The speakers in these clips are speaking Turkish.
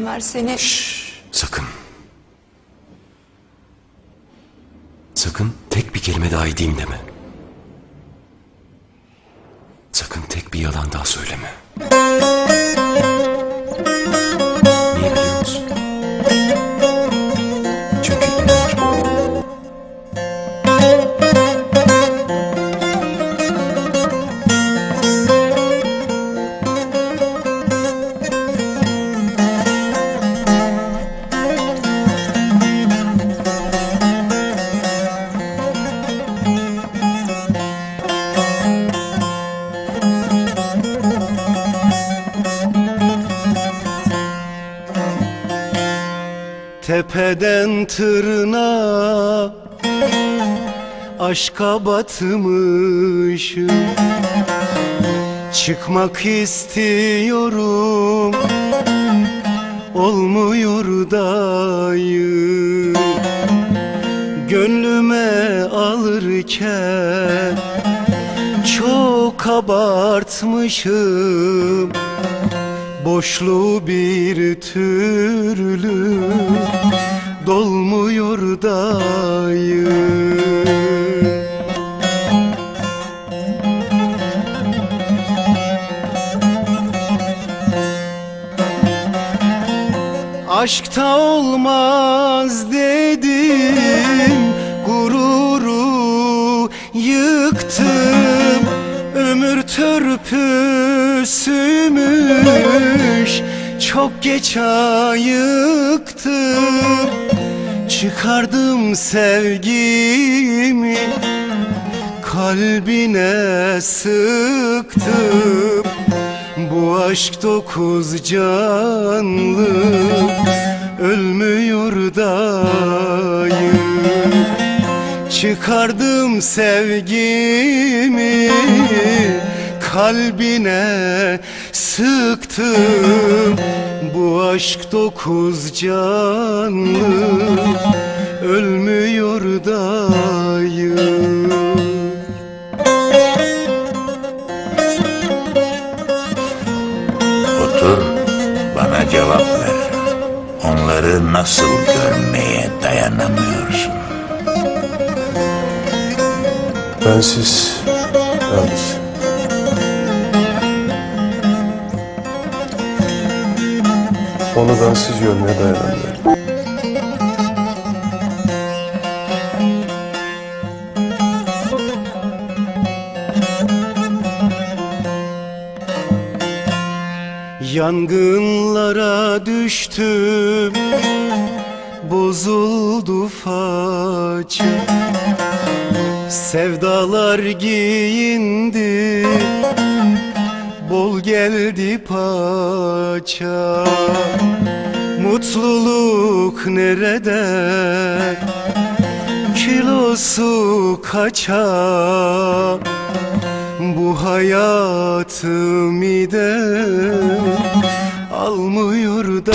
Ömer seni... Şşş, sakın. Sakın tek bir kelime daha edeyim deme. Sakın tek bir yalan daha söyleme. Tepeden tırnağa Aşka batmışım. Çıkmak istiyorum Olmuyor dayı Gönlüme alırken Çok abartmışım Boşluğu bir türlü dolmuyor dayı. Aşkta olmaz dedim Gururu yıktım törpüsümüş Çok geç ayıktım Çıkardım sevgimi Kalbine sıktım Bu aşk dokuz canlı Ölmüyor dayı. Çıkardım sevgimi Kalbine sıktım Bu aşk dokuz canlı Ölmüyor dayı Otur, bana cevap ver. Onları nasıl görmeye dayanamıyorsun? Bensiz yalnız. Onu bensiz görmeye dayanamıyorum. Yangınlara düştüm Bozuldu faça Sevdalar giyindi Bol geldi paça. Mutluluk nerede? Kilosu kaça? Bu hayatım ide Almıyor da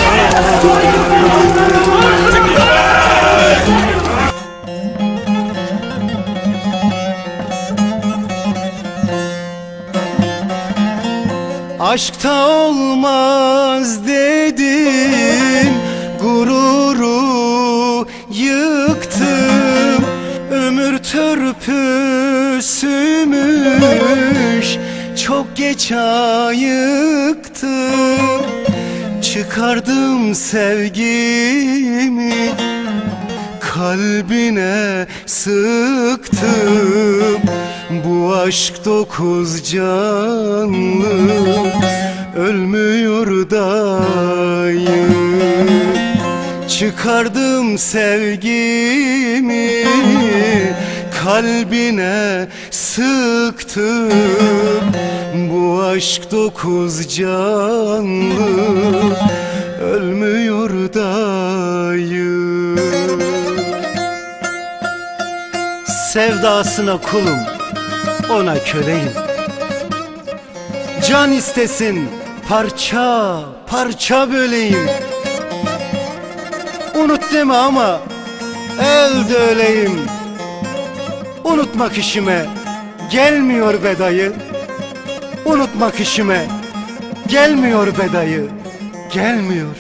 Aşkta olmaz dedim Gururu yıktım Ömür törpüsümüş Çok geç ayıktım Çıkardım sevgimi Kalbine sıktım. Bu aşk dokuz canlı Çıkardım sevgimi Kalbine sıktım. Bu aşk dokuz canlı Ölmüyor dayı Sevdasına kulum Ona köleyim Can istesin parça parça böleyim Unut deme ama el de öleyim. Unutmak işime gelmiyor be dayı. Unutmak işime gelmiyor be dayı. Gelmiyor.